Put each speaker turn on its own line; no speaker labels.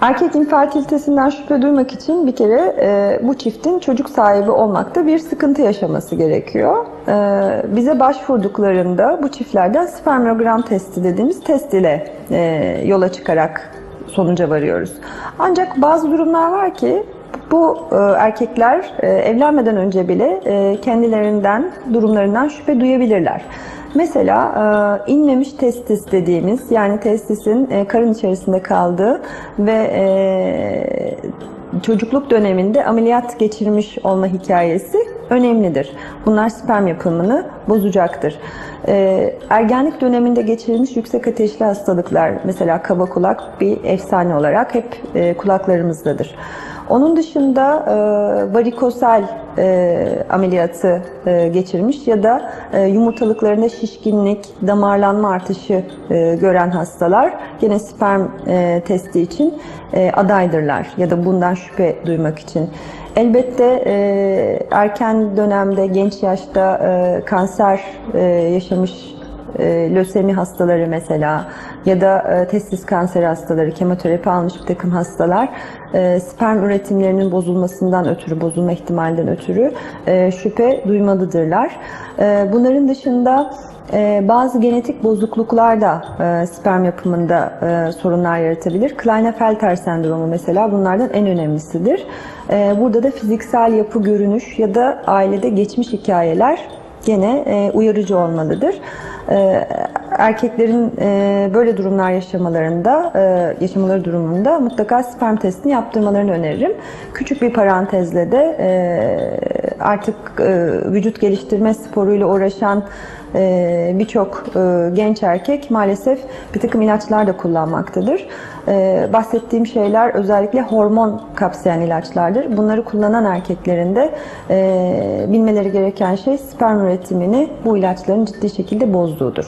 Erkek infertilitesinden şüphe duymak için bir kere e, bu çiftin çocuk sahibi olmakta bir sıkıntı yaşaması gerekiyor. E, bize başvurduklarında bu çiftlerden spermogram testi dediğimiz test ile e, yola çıkarak sonuca varıyoruz. Ancak bazı durumlar var ki bu e, erkekler e, evlenmeden önce bile e, kendilerinden, durumlarından şüphe duyabilirler. Mesela e, inmemiş testis dediğimiz yani testisin e, karın içerisinde kaldığı ve e, çocukluk döneminde ameliyat geçirmiş olma hikayesi önemlidir. Bunlar sperm yapımını bozacaktır. E, ergenlik döneminde geçirilmiş yüksek ateşli hastalıklar mesela kaba kulak bir efsane olarak hep e, kulaklarımızdadır. Onun dışında e, varikosel e, ameliyatı e, geçirmiş ya da e, yumurtalıklarında şişkinlik, damarlanma artışı e, gören hastalar gene sperm e, testi için e, adaydırlar ya da bundan şüphe duymak için. Elbette e, erken dönemde, genç yaşta e, kanser e, yaşamış e, lösemi hastaları mesela ya da e, testis kanseri hastaları, kemoterapi almış bir takım hastalar e, sperm üretimlerinin bozulmasından ötürü, bozulma ihtimalinden ötürü e, şüphe duymalıdırlar. E, bunların dışında e, bazı genetik bozukluklar da e, sperm yapımında e, sorunlar yaratabilir. Klinefelter sendromu mesela bunlardan en önemlisidir. E, burada da fiziksel yapı, görünüş ya da ailede geçmiş hikayeler gene e, uyarıcı olmalıdır. E, erkeklerin e, böyle durumlar yaşamalarında, yaşamaları durumunda mutlaka sperm testini yaptırmalarını öneririm. Küçük bir parantezle de artık e, vücut geliştirme sporuyla uğraşan e, birçok e, genç erkek maalesef bir takım ilaçlar da kullanmaktadır. Bahsettiğim şeyler özellikle hormon kapsayan ilaçlardır. Bunları kullanan erkeklerin de bilmeleri gereken şey sperm üretimini bu ilaçların ciddi şekilde bozduğudur.